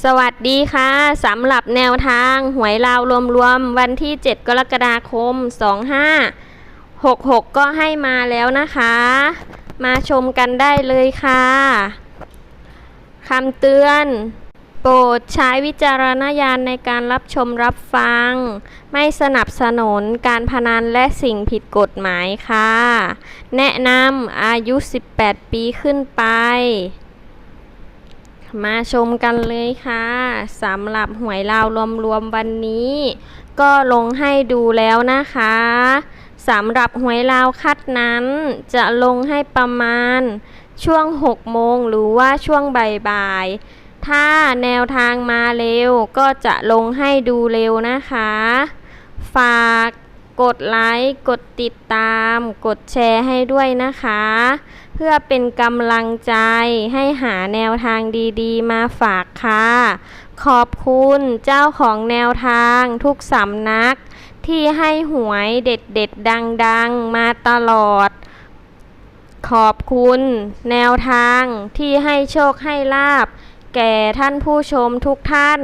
สวัสดีค่ะสำหรับแนวทางหวยลาวรวมๆวันที่ 7 กรกฎาคม 2566 ก็ให้มาแล้วนะคะ มาชมกันได้เลยค่ะคำเตือน โปรดใช้วิจารณญาณในการรับชมรับฟัง ไม่สนับสนุนการพนันและสิ่งผิดกฎหมายค่ะ แนะนำอายุ 18 ปีขึ้นไป มาชมกันเลยค่ะสำหรับหวยลาวรวมๆวันนี้ ก็ลงให้ดูแล้วนะคะสำหรับหวยลาวคัดนั้น จะลงให้ประมาณช่วง 6 โมงหรือว่าช่วงบ่ายๆ ถ้าแนวทางมาเร็วก็จะลงให้ดูเร็วนะคะ ฝาก กดไลค์ กดติดตาม กดแชร์ให้ด้วยนะคะ เพื่อเป็นกำลังใจให้หาแนวทางดีๆ มาฝากค่ะ ขอบคุณเจ้าของแนวทางทุกสำนัก ที่ให้หวยเด็ดๆ ดังๆ มาตลอด ขอบคุณแนวทางที่ให้โชคให้ลาบ แก่ท่านผู้ชมทุกท่าน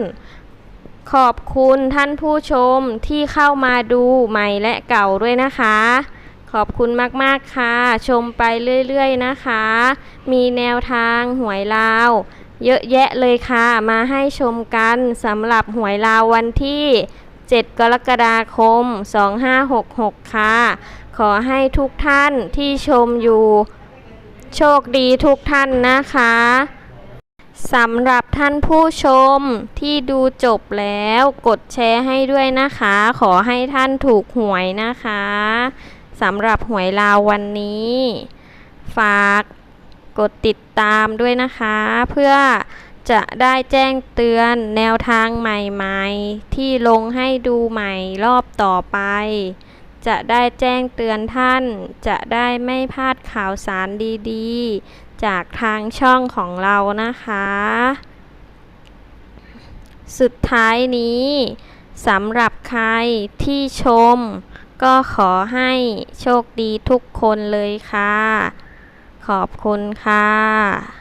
ขอบคุณท่านผู้ชมที่เข้ามาดูใหม่และเก่าด้วยนะคะ ขอบคุณมาก ๆ ค่ะ ชมไปเรื่อย ๆ นะคะ มีแนวทางหวยลาว เยอะแยะเลยค่ะ มาให้ชมกันสำหรับหวยลาววันที่ 7 กรกฎาคม 2566 ค่ะ ขอให้ทุกท่านที่ชมอยู่ โชคดีทุกท่านนะคะ สำหรับท่านผู้ชมที่ดูจบแล้วกดแชร์ให้ด้วยนะคะ ขอให้ท่านถูกหวยนะคะสำหรับหวยลาววันนี้ ฝากกดติดตามด้วยนะคะ เพื่อจะได้แจ้งเตือนแนวทางใหม่ๆ ที่ลงให้ดูใหม่รอบต่อไป จะได้แจ้งเตือนท่าน จะได้ไม่พลาดข่าวสารดีๆ จากทางช่องของเรานะคะ สุดท้ายนี้สำหรับใครที่ชม ก็ขอให้โชคดีทุกคนเลยค่ะ ขอบคุณค่ะ